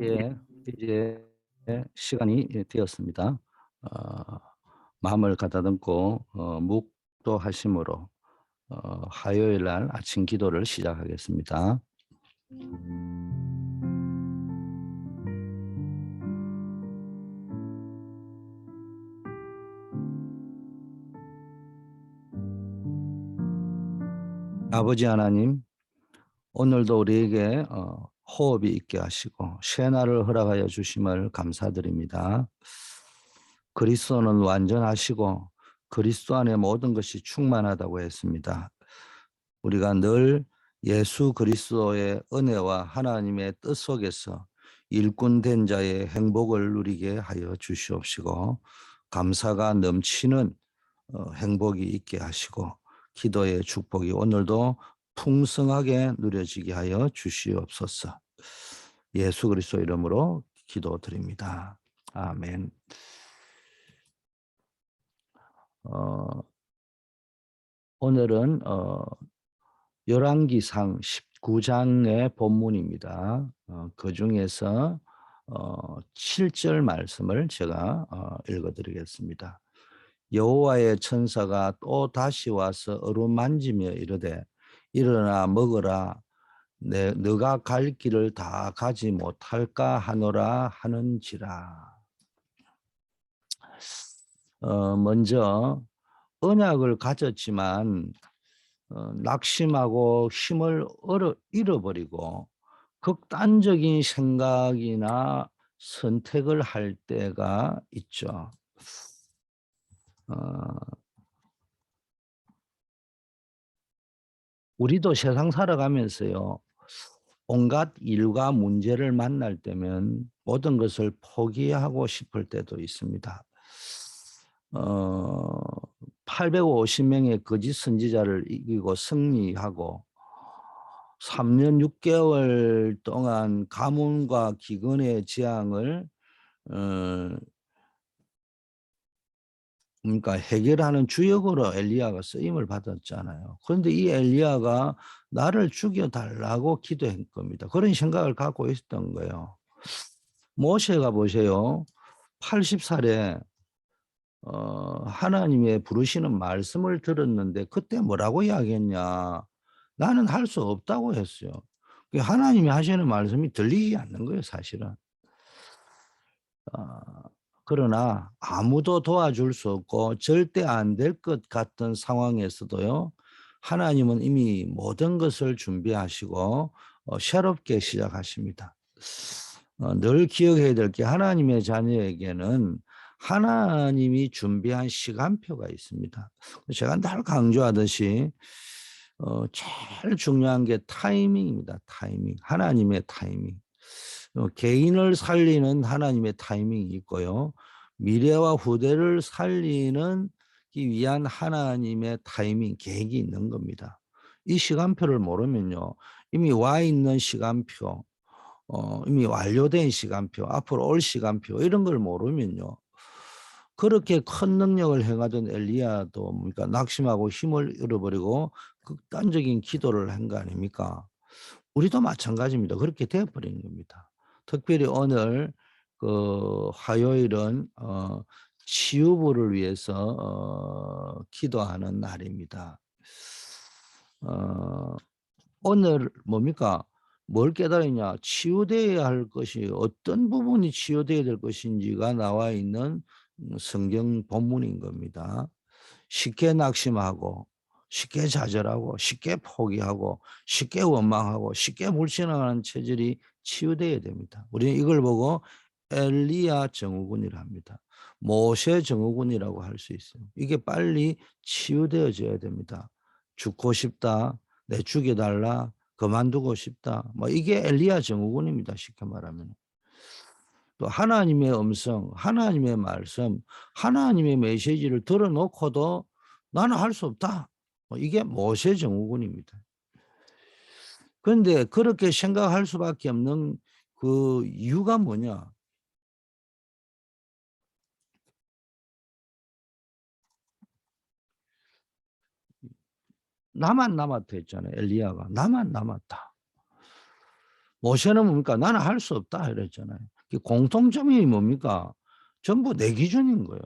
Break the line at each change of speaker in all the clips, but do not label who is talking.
예, 이제 시간이 되었습니다. 어, 마음을 가다듬고 어, 묵도하심으로 어, 화요일 날 아침 기도를 시작하겠습니다. 아버지 하나님, 오늘도 우리에게 어, 호흡이 있게 하시고 쇠날을 허락하여 주심을 감사드립니다. 그리스도는 완전하시고 그리스도 안에 모든 것이 충만하다고 했습니다. 우리가 늘 예수 그리스도의 은혜와 하나님의 뜻 속에서 일꾼 된 자의 행복을 누리게 하여 주시옵시고 감사가 넘치는 어, 행복이 있게 하시고 기도의 축복이 오늘도 풍성하게 누려지게 하여 주시옵소서. 예수 그리스도 이름으로 기도드립니다. 아멘. 어, 오늘은 어, 열왕기상 19장의 본문입니다. 어, 그 중에서 어, 7절 말씀을 제가 어, 읽어드리겠습니다. 여호와의 천사가 또 다시 와서 어루만지며 이르되 일어나 먹으라 내 너가 갈 길을 다 가지 못할까 하노라 하는지라. 어 먼저 언약을 가졌지만 어, 낙심하고 힘을 얻어, 잃어버리고 극단적인 생각이나 선택을 할 때가 있죠. 어, 우리도 세상 살아가면서요. 온갖 일과 문제를 만날 때면 모든 것을 포기하고 싶을 때도 있습니다. 어, 850명의 거짓 선지자를 이기고 승리하고 3년 6개월 동안 가뭄과 기근의 재앙을 어, 그러니까 해결하는 주역으로 엘리야가 쓰임을 받았잖아요. 그런데 이 엘리야가 나를 죽여달라고 기도한 겁니다. 그런 생각을 갖고 있었던 거예요. 모세가 보세요. 80살에 어, 하나님의 부르시는 말씀을 들었는데 그때 뭐라고 이야기했냐. 나는 할 수 없다고 했어요. 하나님이 하시는 말씀이 들리지 않는 거예요, 사실은. 어, 그러나 아무도 도와줄 수 없고 절대 안 될 것 같은 상황에서도요. 하나님은 이미 모든 것을 준비하시고 어, 새롭게 시작하십니다. 어, 늘 기억해야 될 게 하나님의 자녀에게는 하나님이 준비한 시간표가 있습니다. 제가 늘 강조하듯이 어, 제일 중요한 게 타이밍입니다. 타이밍. 하나님의 타이밍. 어, 개인을 살리는 하나님의 타이밍이 있고요. 미래와 후대를 살리는 위한 하나님의 타이밍, 계획이 있는 겁니다. 이 시간표를 모르면요. 이미 와 있는 시간표, 어, 이미 완료된 시간표, 앞으로 올 시간표 이런 걸 모르면요. 그렇게 큰 능력을 행하던 엘리야도 뭡니까 낙심하고 힘을 잃어버리고 극단적인 기도를 한 거 아닙니까? 우리도 마찬가지입니다. 그렇게 되어버린 겁니다. 특별히 오늘 그 화요일은 어, 치유부를 위해서 어, 기도하는 날입니다. 어, 오늘 뭡니까? 뭘 깨달았냐? 치유되어야 할 것이 어떤 부분이 치유되어야 될 것인지가 나와 있는 성경 본문인 겁니다. 쉽게 낙심하고 쉽게 좌절하고 쉽게 포기하고 쉽게 원망하고 쉽게 물신하는 체질이 치유되어야 됩니다. 우리는 이걸 보고 엘리야 정우군이라 합니다. 모세 정우군이라고 할 수 있어요. 이게 빨리 치유되어져야 됩니다. 죽고 싶다, 내 죽여달라, 그만두고 싶다. 뭐 이게 엘리야 정우군입니다. 쉽게 말하면. 또 하나님의 음성, 하나님의 말씀, 하나님의 메시지를 들어놓고도 나는 할 수 없다. 뭐 이게 모세 정우군입니다. 그런데 그렇게 생각할 수밖에 없는 그 이유가 뭐냐? 나만 남았다 했잖아요. 엘리야가 나만 남았다. 모세는 뭡니까? 나는 할 수 없다 이랬잖아요. 그 공통점이 뭡니까? 전부 내 기준인 거예요.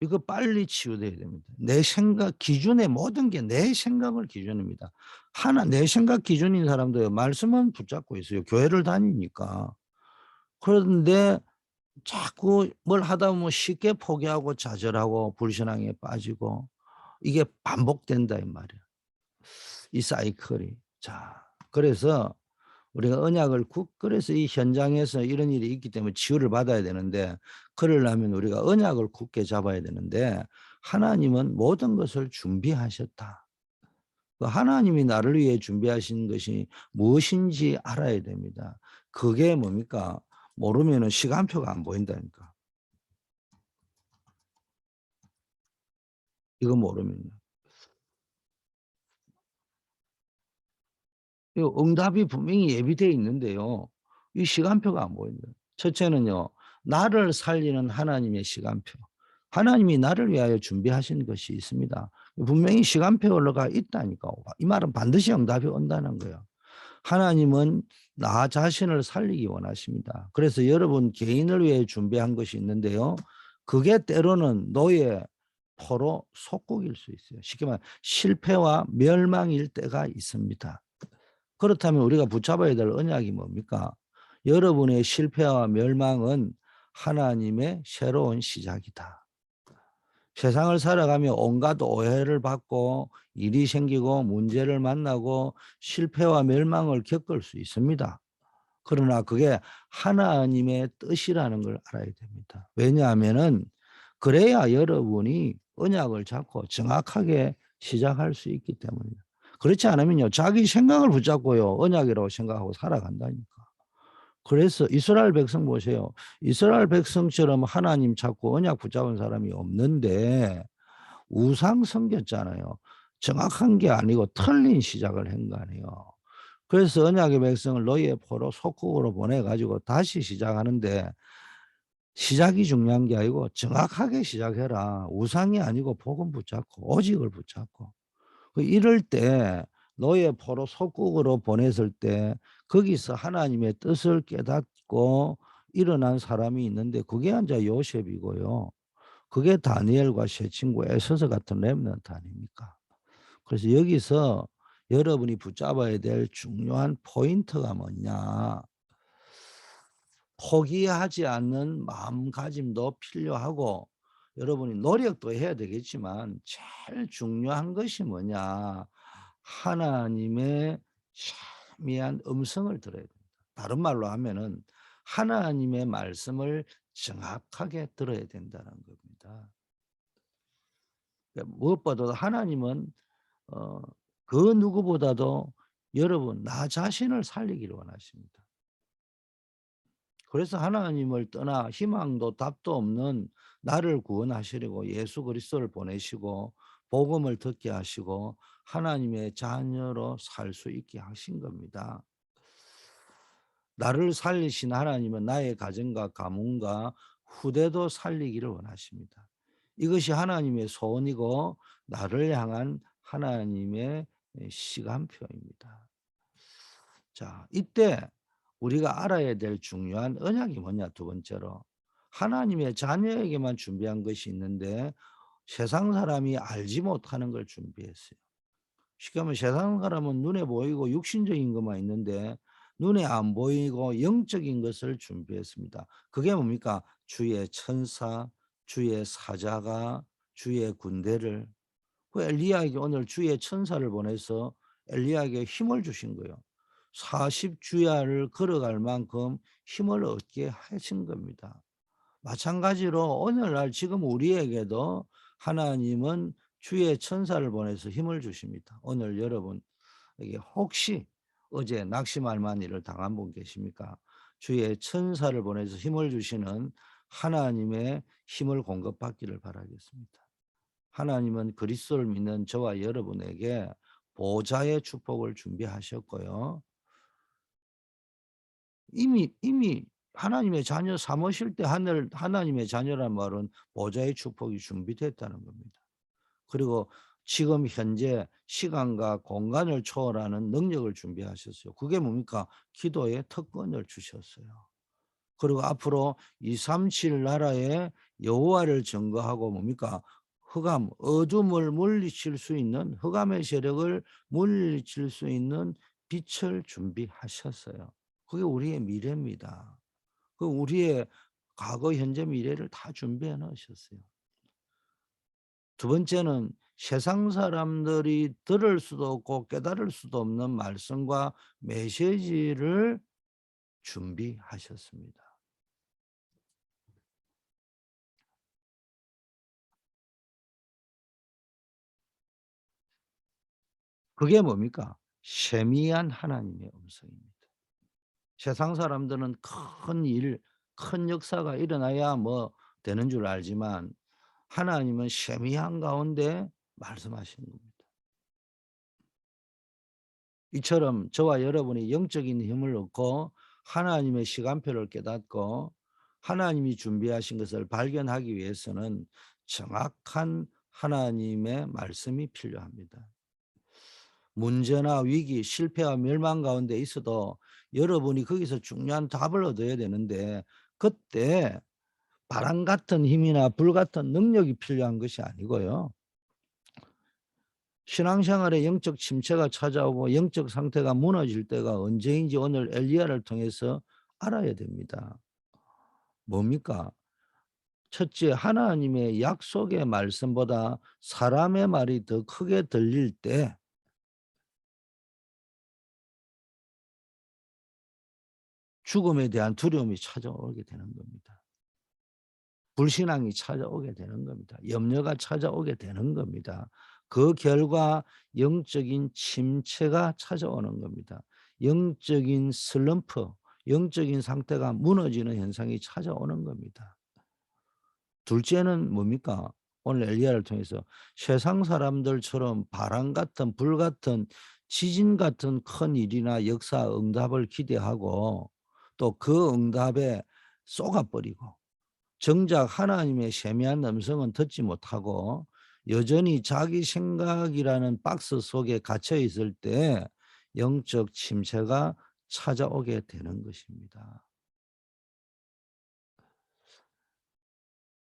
이거 빨리 치유돼야 됩니다. 내 생각 기준의 모든 게 내 생각을 기준입니다. 하나 내 생각 기준인 사람도 말씀은 붙잡고 있어요. 교회를 다니니까. 그런데 자꾸 뭘 하다 보면 쉽게 포기하고 좌절하고 불신앙에 빠지고 이게 반복된다 이 말이야. 이 사이클이. 자, 그래서 우리가 언약을 굳 그래서 이 현장에서 이런 일이 있기 때문에 치유를 받아야 되는데 그러려면 우리가 언약을 굳게 잡아야 되는데 하나님은 모든 것을 준비하셨다. 그 하나님이 나를 위해 준비하신 것이 무엇인지 알아야 됩니다. 그게 뭡니까? 모르면은 시간표가 안 보인다니까. 이거 모르면. 응답이 분명히 예비되어 있는데요. 이 시간표가 안 보인다. 첫째는요. 나를 살리는 하나님의 시간표. 하나님이 나를 위하여 준비하신 것이 있습니다. 분명히 시간표가 있다니까. 이 말은 반드시 응답이 온다는 거예요. 하나님은 나 자신을 살리기 원하십니다. 그래서 여러분 개인을 위해 준비한 것이 있는데요. 그게 때로는 노예 포로 속국일 수 있어요. 쉽게 말해 실패와 멸망일 때가 있습니다. 그렇다면 우리가 붙잡아야 될 언약이 뭡니까? 여러분의 실패와 멸망은 하나님의 새로운 시작이다. 세상을 살아가며 온갖 오해를 받고 일이 생기고 문제를 만나고 실패와 멸망을 겪을 수 있습니다. 그러나 그게 하나님의 뜻이라는 걸 알아야 됩니다. 왜냐하면은 그래야 여러분이 언약을 잡고 정확하게 시작할 수 있기 때문입니다. 그렇지 않으면요. 자기 생각을 붙잡고요. 언약이라고 생각하고 살아간다니까. 그래서 이스라엘 백성 보세요. 이스라엘 백성처럼 하나님 찾고 언약 붙잡은 사람이 없는데 우상 섬겼잖아요. 정확한 게 아니고 틀린 시작을 한 거 아니에요. 그래서 언약의 백성을 너희의 포로 속국으로 보내가지고 다시 시작하는데 시작이 중요한 게 아니고 정확하게 시작해라. 우상이 아니고 복음 붙잡고 오직을 붙잡고. 그 이럴 때 너의 포로 속국으로 보냈을 때 거기서 하나님의 뜻을 깨닫고 일어난 사람이 있는데 그게 앉아 요셉이고요. 그게 다니엘과 세 친구 에서서 같은 렘넌트 아닙니까? 그래서 여기서 여러분이 붙잡아야 될 중요한 포인트가 뭐냐? 포기하지 않는 마음가짐도 필요하고 여러분이 노력도 해야 되겠지만 제일 중요한 것이 뭐냐? 하나님의 참미한 음성을 들어야 됩니다. 다른 말로 하면은 하나님의 말씀을 정확하게 들어야 된다는 겁니다. 그러니까 무엇보다도 하나님은 어, 그 누구보다도 여러분 나 자신을 살리기를 원하십니다. 그래서 하나님을 떠나 희망도 답도 없는 나를 구원하시려고 예수 그리스도를 보내시고 복음을 듣게 하시고 하나님의 자녀로 살 수 있게 하신 겁니다. 나를 살리신 하나님은 나의 가정과 가문과 후대도 살리기를 원하십니다. 이것이 하나님의 소원이고 나를 향한 하나님의 시간표입니다. 자, 이때 우리가 알아야 될 중요한 언약이 뭐냐 두 번째로 하나님의 자녀에게만 준비한 것이 있는데 세상 사람이 알지 못하는 걸 준비했어요. 쉽게 말하면 세상 사람은 눈에 보이고 육신적인 것만 있는데 눈에 안 보이고 영적인 것을 준비했습니다. 그게 뭡니까? 주의 천사, 주의 사자가, 주의 군대를 그 엘리야에게 오늘 주의 천사를 보내서 엘리야에게 힘을 주신 거예요. 40주야를 걸어갈 만큼 힘을 얻게 하신 겁니다. 마찬가지로 오늘날 지금 우리에게도 하나님은 주의 천사를 보내서 힘을 주십니다. 오늘 여러분에게 혹시 어제 낙심할 일을 당한 분 계십니까? 주의 천사를 보내서 힘을 주시는 하나님의 힘을 공급받기를 바라겠습니다. 하나님은 그리스도를 믿는 저와 여러분에게 보좌의 축복을 준비하셨고요. 이미 이미 하나님의 자녀 삼으실 때 하늘 하나님의 자녀란 말은 보좌의 축복이 준비됐다는 겁니다. 그리고 지금 현재 시간과 공간을 초월하는 능력을 준비하셨어요. 그게 뭡니까? 기도의 특권을 주셨어요. 그리고 앞으로 237 나라의 여호와를 증거하고 뭡니까? 흑암, 어둠을 물리칠 수 있는 흑암의 세력을 물리칠 수 있는 빛을 준비하셨어요. 그게 우리의 미래입니다. 그 우리의 과거, 현재, 미래를 다 준비해 놓으셨어요. 두 번째는 세상 사람들이 들을 수도 없고 깨달을 수도 없는 말씀과 메시지를 준비하셨습니다. 그게 뭡니까? 세미한 하나님의 음성입니다. 세상 사람들은 큰 일, 큰 역사가 일어나야 뭐 되는 줄 알지만 하나님은 세미한 가운데 말씀하시는 겁니다. 이처럼 저와 여러분이 영적인 힘을 얻고 하나님의 시간표를 깨닫고 하나님이 준비하신 것을 발견하기 위해서는 정확한 하나님의 말씀이 필요합니다. 문제나 위기, 실패와 멸망 가운데 있어도 여러분이 거기서 중요한 답을 얻어야 되는데 그때 바람 같은 힘이나 불 같은 능력이 필요한 것이 아니고요. 신앙생활에 영적 침체가 찾아오고 영적 상태가 무너질 때가 언제인지 오늘 엘리야를 통해서 알아야 됩니다. 뭡니까? 첫째 하나님의 약속의 말씀보다 사람의 말이 더 크게 들릴 때 죽음에 대한 두려움이 찾아오게 되는 겁니다. 불신앙이 찾아오게 되는 겁니다. 염려가 찾아오게 되는 겁니다. 그 결과 영적인 침체가 찾아오는 겁니다. 영적인 슬럼프, 영적인 상태가 무너지는 현상이 찾아오는 겁니다. 둘째는 뭡니까? 오늘 엘리야를 통해서 세상 사람들처럼 바람 같은 불 같은 지진 같은 큰 일이나 역사 응답을 기대하고 또 그 응답에 쏘가버리고 정작 하나님의 세미한 음성은 듣지 못하고 여전히 자기 생각이라는 박스 속에 갇혀 있을 때 영적 침체가 찾아오게 되는 것입니다.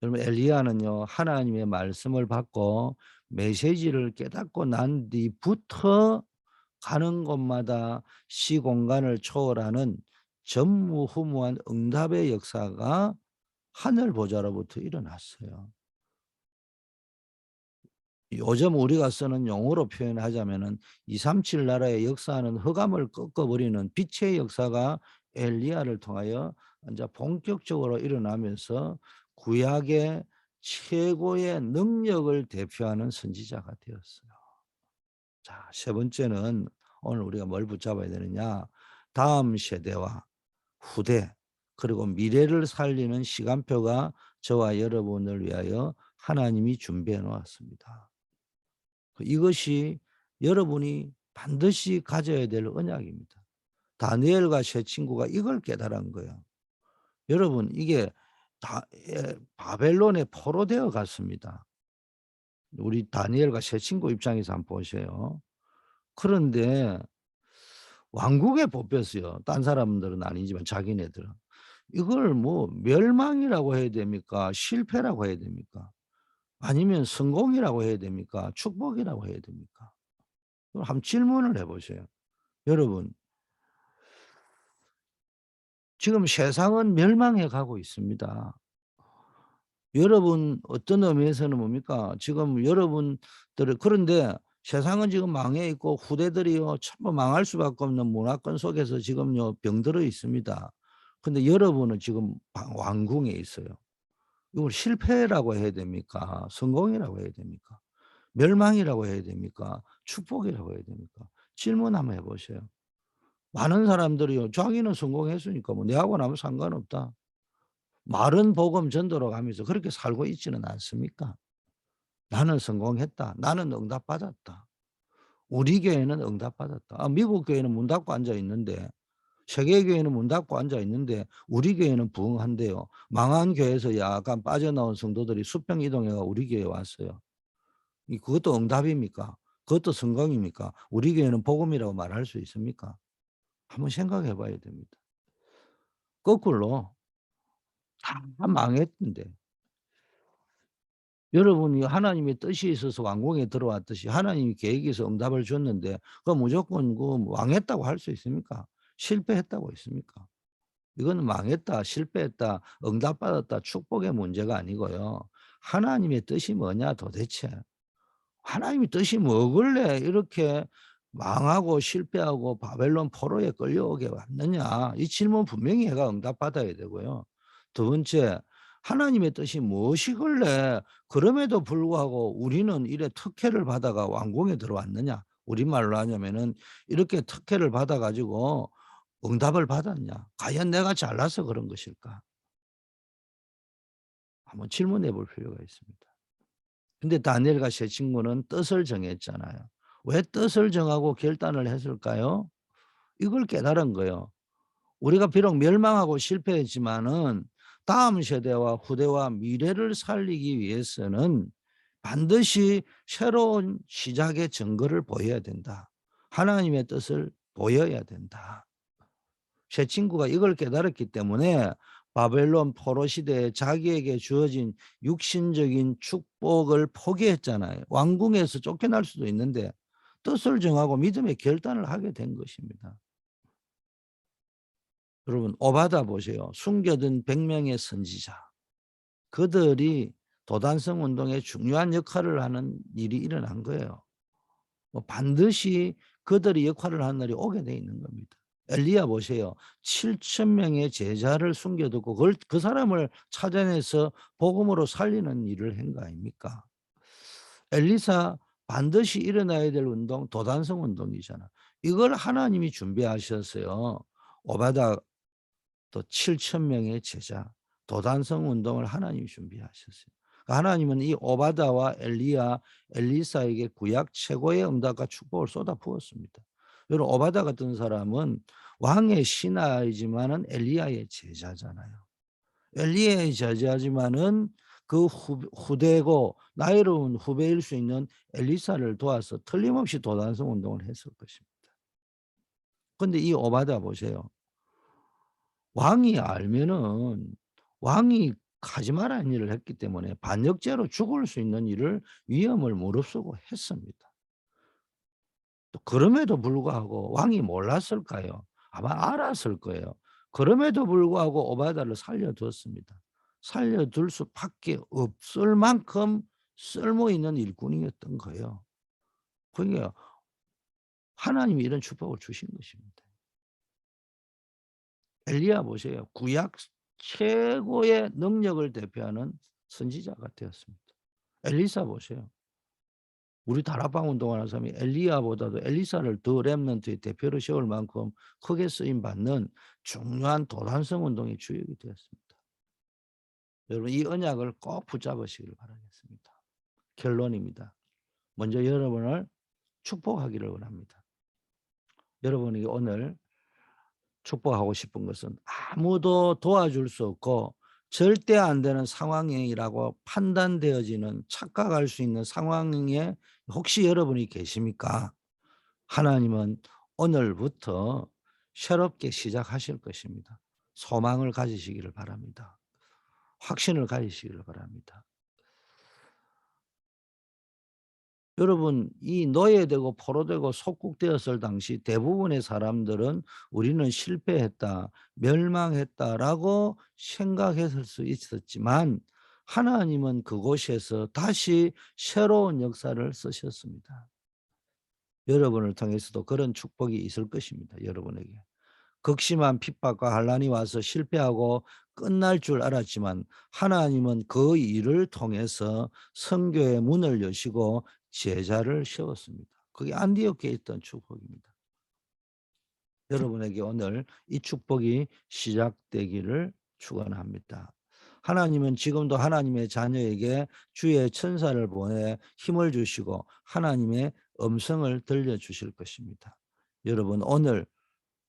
여러분 엘리야는요 하나님의 말씀을 받고 메시지를 깨닫고 난 뒤부터 가는 곳마다 시공간을 초월하는 전무후무한 응답의 역사가 하늘 보좌로부터 일어났어요. 요즘 우리가 쓰는 용어로 표현하자면 은 237 나라의 역사는 흑암을 꺾어버리는 빛의 역사가 엘리야를 통하여 이제 본격적으로 일어나면서 구약의 최고의 능력을 대표하는 선지자가 되었어요. 자, 세 번째는 오늘 우리가 뭘 붙잡아야 되느냐? 다음 세대와 후대 그리고 미래를 살리는 시간표가 저와 여러분을 위하여 하나님이 준비해 놓았습니다. 이것이 여러분이 반드시 가져야 될 언약입니다. 다니엘과 세 친구가 이걸 깨달은 거예요. 여러분 이게 다 바벨론에 포로되어 갔습니다. 우리 다니엘과 세 친구 입장에서 한번 보세요. 그런데 왕국에 뽑혔어요. 딴 사람들은 아니지만 자기네들은. 이걸 뭐 멸망이라고 해야 됩니까? 실패라고 해야 됩니까? 아니면 성공이라고 해야 됩니까? 축복이라고 해야 됩니까? 한번 질문을 해보세요. 여러분, 지금 세상은 멸망해 가고 있습니다. 여러분 어떤 의미에서는 뭡니까? 지금 여러분들 그런데 세상은 지금 망해 있고 후대들이요 전부 망할 수밖에 없는 문화권 속에서 지금요 병들어 있습니다. 근데 여러분은 지금 왕궁에 있어요. 이걸 실패라고 해야 됩니까? 성공이라고 해야 됩니까? 멸망이라고 해야 됩니까? 축복이라고 해야 됩니까? 질문 한번 해보세요. 많은 사람들이요. 자기는 성공했으니까 뭐 내하고 나면 상관없다. 말은 복음 전도로 가면서 그렇게 살고 있지는 않습니까? 나는 성공했다. 나는 응답받았다. 우리 교회는 응답받았다. 아, 미국 교회는 문 닫고 앉아 있는데 세계 교회는 문 닫고 앉아 있는데 우리 교회는 부흥한대요. 망한 교회에서 약간 빠져나온 성도들이 수평 이동해가 우리 교회에 왔어요. 이 그것도 응답입니까? 그것도 성공입니까? 우리 교회는 복음이라고 말할 수 있습니까? 한번 생각해 봐야 됩니다. 거꾸로 다 망했던데. 여러분이 하나님의 뜻이 있어서 왕궁에 들어왔듯이 하나님이 계획에서 응답을 줬는데 그 무조건 그 망했다고 할 수 있습니까? 실패했다고 있습니까? 이거는 망했다, 실패했다, 응답받았다, 축복의 문제가 아니고요. 하나님의 뜻이 뭐냐 도대체. 하나님의 뜻이 뭐길래 이렇게 망하고 실패하고 바벨론 포로에 끌려오게 왔느냐. 이 질문 분명히 해가 응답받아야 되고요. 두 번째, 하나님의 뜻이 무엇이길래 그럼에도 불구하고 우리는 이래 특혜를 받아가 왕궁에 들어왔느냐. 우리말로 하냐면은 이렇게 특혜를 받아 가지고 응답을 받았냐. 과연 내가 잘나서 그런 것일까? 한번 질문해 볼 필요가 있습니다. 근데 다니엘과 세 친구는 뜻을 정했잖아요. 왜 뜻을 정하고 결단을 했을까요? 이걸 깨달은 거예요. 우리가 비록 멸망하고 실패했지만은 다음 세대와 후대와 미래를 살리기 위해서는 반드시 새로운 시작의 증거를 보여야 된다. 하나님의 뜻을 보여야 된다. 새 친구가 이걸 깨달았기 때문에 바벨론 포로 시대에 자기에게 주어진 육신적인 축복을 포기했잖아요. 왕궁에서 쫓겨날 수도 있는데 뜻을 정하고 믿음의 결단을 하게 된 것입니다. 여러분 오바다 보세요. 숨겨둔 100명의 선지자. 그들이 도단성 운동에 중요한 역할을 하는 일이 일어난 거예요. 뭐 반드시 그들이 역할을 하는 날이 오게 돼 있는 겁니다. 엘리야 보세요. 7천 명의 제자를 숨겨두고 그걸 그 사람을 찾아내서 복음으로 살리는 일을 한 거 아닙니까? 엘리사 반드시 일어나야 될 운동 도단성 운동이잖아. 이걸 하나님이 준비하셨어요. 오바다 또 7천 명의 제자 도단성 운동을 하나님이 준비하셨어요. 그러니까 하나님은 이 오바다와 엘리야, 엘리사에게 구약 최고의 응답과 축복을 쏟아 부었습니다. 여러분 오바다 같은 사람은 왕의 신하이지만은 엘리야의 제자잖아요. 엘리야의 제자지만은 그 후, 후대고 나이로운 후배일 수 있는 엘리사를 도와서 틀림없이 도단성 운동을 했을 것입니다. 근데 이 오바다 보세요. 왕이 알면은 왕이 하지 말라는 일을 했기 때문에 반역죄로 죽을 수 있는 일을 위험을 무릅쓰고 했습니다. 또 그럼에도 불구하고 왕이 몰랐을까요? 아마 알았을 거예요. 그럼에도 불구하고 오바다를 살려두었습니다. 살려둘 수밖에 없을 만큼 쓸모 있는 일꾼이었던 거예요. 그러니까 하나님이 이런 축복을 주신 것입니다. 엘리야 보세요. 구약 최고의 능력을 대표하는 선지자가 되었습니다. 엘리사 보세요. 우리 다락방 운동하는 사람이 엘리야보다도 엘리사를 더 렘넌트의 대표로 세울 만큼 크게 쓰임 받는 중요한 도단성 운동의 주역이 되었습니다. 여러분 이 언약을 꼭 붙잡으시길 바라겠습니다. 결론입니다. 먼저 여러분을 축복하기를 원합니다. 여러분에게 오늘 축복하고 싶은 것은 아무도 도와줄 수 없고 절대 안 되는 상황이라고 판단되어지는 착각할 수 있는 상황에 혹시 여러분이 계십니까? 하나님은 오늘부터 새롭게 시작하실 것입니다. 소망을 가지시기를 바랍니다. 확신을 가지시기를 바랍니다. 여러분 이 노예되고 포로되고 속국되었을 당시 대부분의 사람들은 우리는 실패했다, 멸망했다라고 생각했을 수 있었지만 하나님은 그곳에서 다시 새로운 역사를 쓰셨습니다. 여러분을 통해서도 그런 축복이 있을 것입니다. 여러분에게. 극심한 핍박과 한란이 와서 실패하고 끝날 줄 알았지만 하나님은 그 일을 통해서 성교의 문을 여시고 제자를 세웠습니다. 그게 안디옥에 있던 축복입니다. 여러분에게 오늘 이 축복이 시작되기를 축원합니다. 하나님은 지금도 하나님의 자녀에게 주의 천사를 보내 힘을 주시고 하나님의 음성을 들려주실 것입니다. 여러분 오늘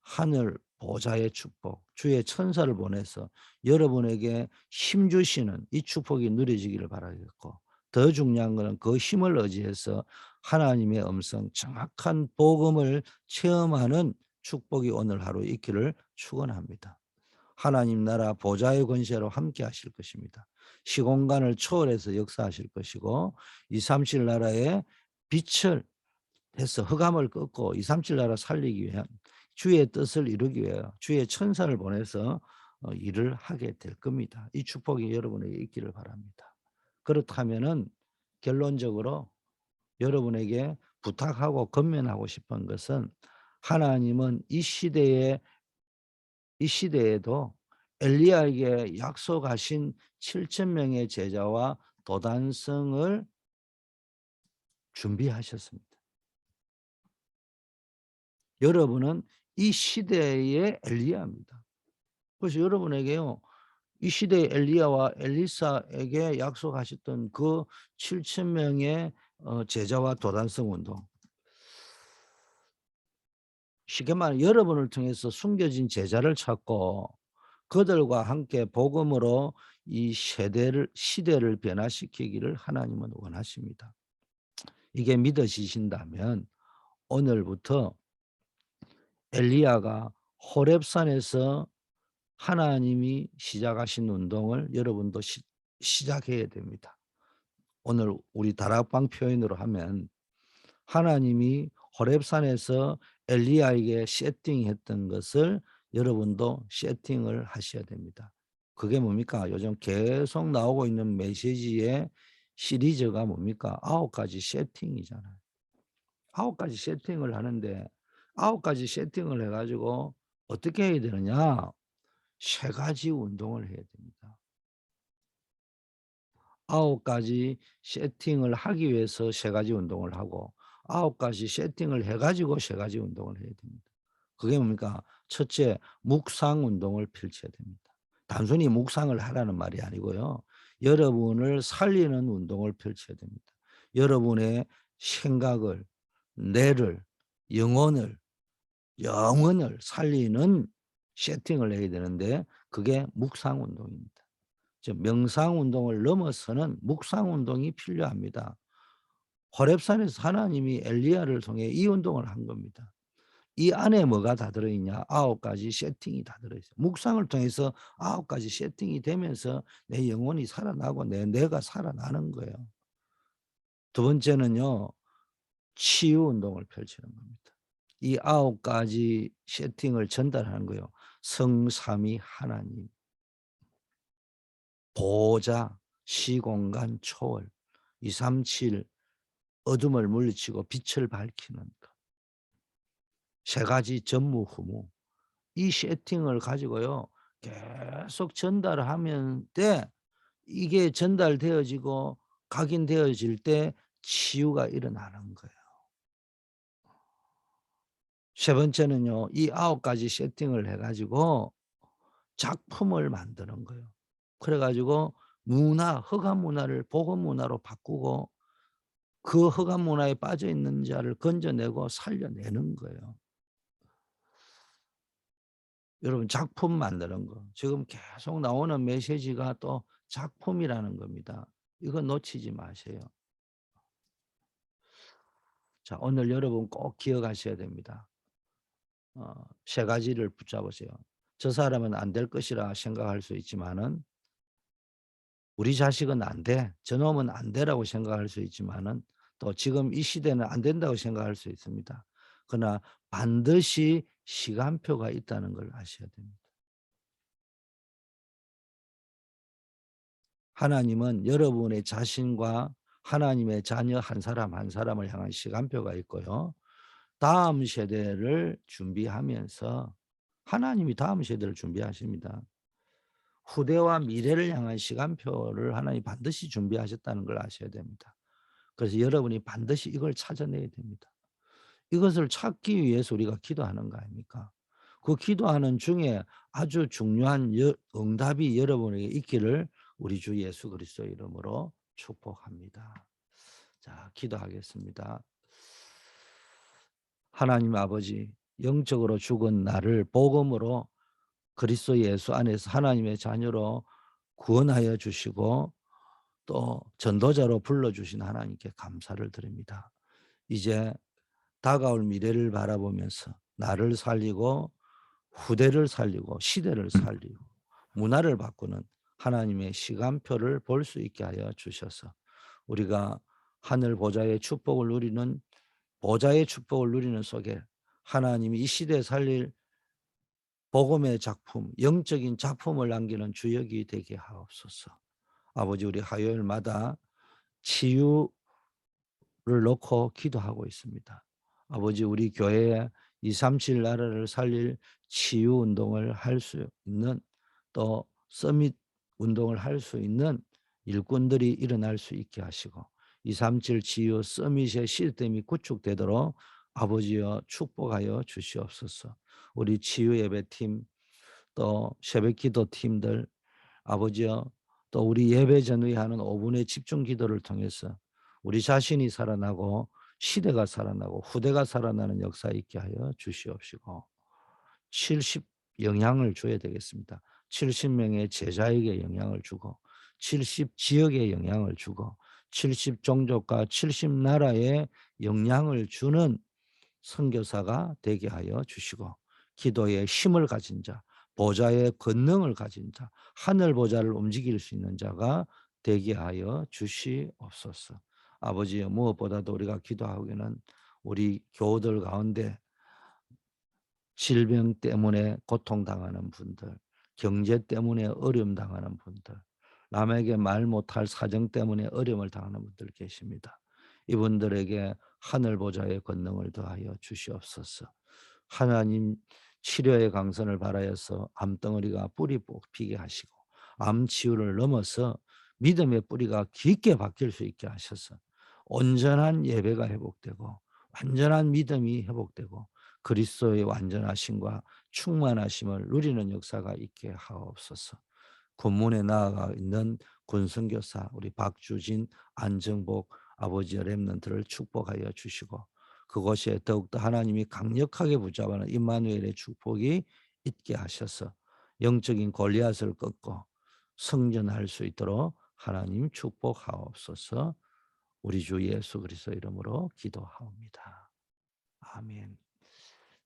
하늘 보좌의 축복, 주의 천사를 보내서 여러분에게 힘 주시는 이 축복이 누려지기를 바라겠고 더 중요한 거는 그 힘을 의지해서 하나님의 음성 정확한 복음을 체험하는 축복이 오늘 하루 있기를 축원합니다. 하나님 나라 보좌의 권세로 함께 하실 것입니다. 시공간을 초월해서 역사하실 것이고 237 나라의 빛을 해서 흑암을 꺾고 237 나라 살리기 위한 주의 뜻을 이루기 위해 주의 천사를 보내서 어, 일을 하게 될 겁니다. 이 축복이 여러분에게 있기를 바랍니다. 그렇다면은 결론적으로 여러분에게 부탁하고 건면하고 싶은 것은 하나님은 이 시대에 이 시대에도 엘리야에게 약속하신 7천 명의 제자와 도단성을 준비하셨습니다. 여러분은 이 시대의 엘리야입니다. 그래서 여러분에게요. 이 시대의 엘리야와 엘리사에게 약속하셨던 그 7천 명의 어, 제자와 도단성 운동. 쉽게 말해 여러분을 통해서 숨겨진 제자를 찾고 그들과 함께 복음으로 이 세대를 시대를 변화시키기를 하나님은 원하십니다. 이게 믿어지신다면 오늘부터 엘리야가 호렙산에서 하나님이 시작하신 운동을 여러분도 시, 시작해야 됩니다. 오늘 우리 다락방 표현으로 하면 하나님이 호렙산에서 엘리야에게 세팅했던 것을 여러분도 세팅을 하셔야 됩니다. 그게 뭡니까? 요즘 계속 나오고 있는 메시지의 시리즈가 뭡니까? 아홉 가지 세팅이잖아요. 아홉 가지 세팅을 하는데 아홉 가지 세팅을 해가지고 어떻게 해야 되느냐? 세 가지 운동을 해야 됩니다. 아홉 가지 세팅을 하기 위해서 세 가지 운동을 하고 아홉 가지 세팅을 해가지고 세 가지 운동을 해야 됩니다. 그게 뭡니까? 첫째, 묵상 운동을 펼쳐야 됩니다. 단순히 묵상을 하라는 말이 아니고요. 여러분을 살리는 운동을 펼쳐야 됩니다. 여러분의 생각을, 뇌를, 영혼을, 영혼을 살리는 세팅을 해야 되는데 그게 묵상 운동입니다. 즉 명상 운동을 넘어서는 묵상 운동이 필요합니다. 호렙산에서 하나님이 엘리야를 통해 이 운동을 한 겁니다. 이 안에 뭐가 다 들어있냐? 아홉 가지 세팅이 다 들어있어요. 묵상을 통해서 아홉 가지 세팅이 되면서 내 영혼이 살아나고 내 뇌가 살아나는 거예요. 두 번째는요, 치유 운동을 펼치는 겁니다. 이 아홉 가지 세팅을 전달하는 거예요. 성삼위 하나님, 보자, 시공간, 초월, 237 어둠을 물리치고 빛을 밝히는 것. 세 가지 전무후무. 이 세팅을 가지고요. 계속 전달하면 때 이게 전달되어지고 각인되어질 때 치유가 일어나는 거예요. 세 번째는요. 이 아홉 가지 세팅을 해 가지고 작품을 만드는 거예요. 그래 가지고 문화, 허가 문화를 복음 문화로 바꾸고 그 허가 문화에 빠져 있는 자를 건져내고 살려내는 거예요. 여러분 작품 만드는 거. 지금 계속 나오는 메시지가 또 작품이라는 겁니다. 이거 놓치지 마세요. 자, 오늘 여러분 꼭 기억하셔야 됩니다. 어, 세 가지를 붙잡으세요. 저 사람은 안 될 것이라 생각할 수 있지만은 우리 자식은 안 돼. 저놈은 안 되라고 생각할 수 있지만은 또 지금 이 시대는 안 된다고 생각할 수 있습니다. 그러나 반드시 시간표가 있다는 걸 아셔야 됩니다. 하나님은 여러분의 자신과 하나님의 자녀 한 사람 한 사람을 향한 시간표가 있고요. 다음 세대를 준비하면서 하나님이 다음 세대를 준비하십니다. 후대와 미래를 향한 시간표를 하나님 반드시 준비하셨다는 걸 아셔야 됩니다. 그래서 여러분이 반드시 이걸 찾아내야 됩니다. 이것을 찾기 위해서 우리가 기도하는 거 아닙니까? 그 기도하는 중에 아주 중요한 응답이 여러분에게 있기를 우리 주 예수 그리스도 이름으로 축복합니다. 자, 기도하겠습니다. 하나님 아버지, 영적으로 죽은 나를 복음으로 그리스도 예수 안에서 하나님의 자녀로 구원하여 주시고 또 전도자로 불러주신 하나님께 감사를 드립니다. 이제 다가올 미래를 바라보면서 나를 살리고 후대를 살리고 시대를 살리고 문화를 바꾸는 하나님의 시간표를 볼 수 있게 하여 주셔서 우리가 하늘 보좌의 축복을 누리는 보좌의 축복을 누리는 속에 하나님이 이 시대에 살릴 복음의 작품, 영적인 작품을 남기는 주역이 되게 하옵소서. 아버지 우리 화요일마다 치유를 놓고 기도하고 있습니다. 아버지 우리 교회에 237 나라를 살릴 치유 운동을 할 수 있는 또 서밋 운동을 할 수 있는 일꾼들이 일어날 수 있게 하시고 237 치유 서밋의 시스템이 구축되도록 아버지여 축복하여 주시옵소서. 우리 치유 예배팀 또 새벽 기도 팀들 아버지여 또 우리 예배 전후에 하는 5분의 집중 기도를 통해서 우리 자신이 살아나고 시대가 살아나고 후대가 살아나는 역사 있게 하여 주시옵시고 70 영향을 줘야 되겠습니다. 70명의 제자에게 영향을 주고 70 지역에 영향을 주고 70 종족과 70 나라에 영향을 주는 선교사가 되게 하여 주시고 기도의 힘을 가진 자, 보좌의 권능을 가진 자, 하늘 보좌를 움직일 수 있는 자가 되게 하여 주시옵소서. 아버지 무엇보다도 우리가 기도하기는 우리 교우들 가운데 질병 때문에 고통당하는 분들, 경제 때문에 어려움 당하는 분들, 남에게 말 못할 사정 때문에 어려움을 당하는 분들 계십니다. 이분들에게 하늘 보좌의 권능을 더하여 주시옵소서. 하나님 치료의 강선을 바라여서 암덩어리가 뿌리 뽑히게 하시고 암 치유를 넘어서 믿음의 뿌리가 깊게 박힐 수 있게 하셔서 온전한 예배가 회복되고 완전한 믿음이 회복되고 그리스도의 완전하심과 충만하심을 누리는 역사가 있게 하옵소서. 군문에 나아가 있는 군선교사 우리 박주진 안정복 아버지의 렘넌트를 축복하여 주시고 그곳에 더욱더 하나님이 강력하게 붙잡아는 임마누엘의 축복이 있게 하셔서 영적인 골리앗을 꺾고 성전할 수 있도록 하나님 축복하옵소서. 우리 주 예수 그리스도 이름으로 기도하옵니다. 아멘.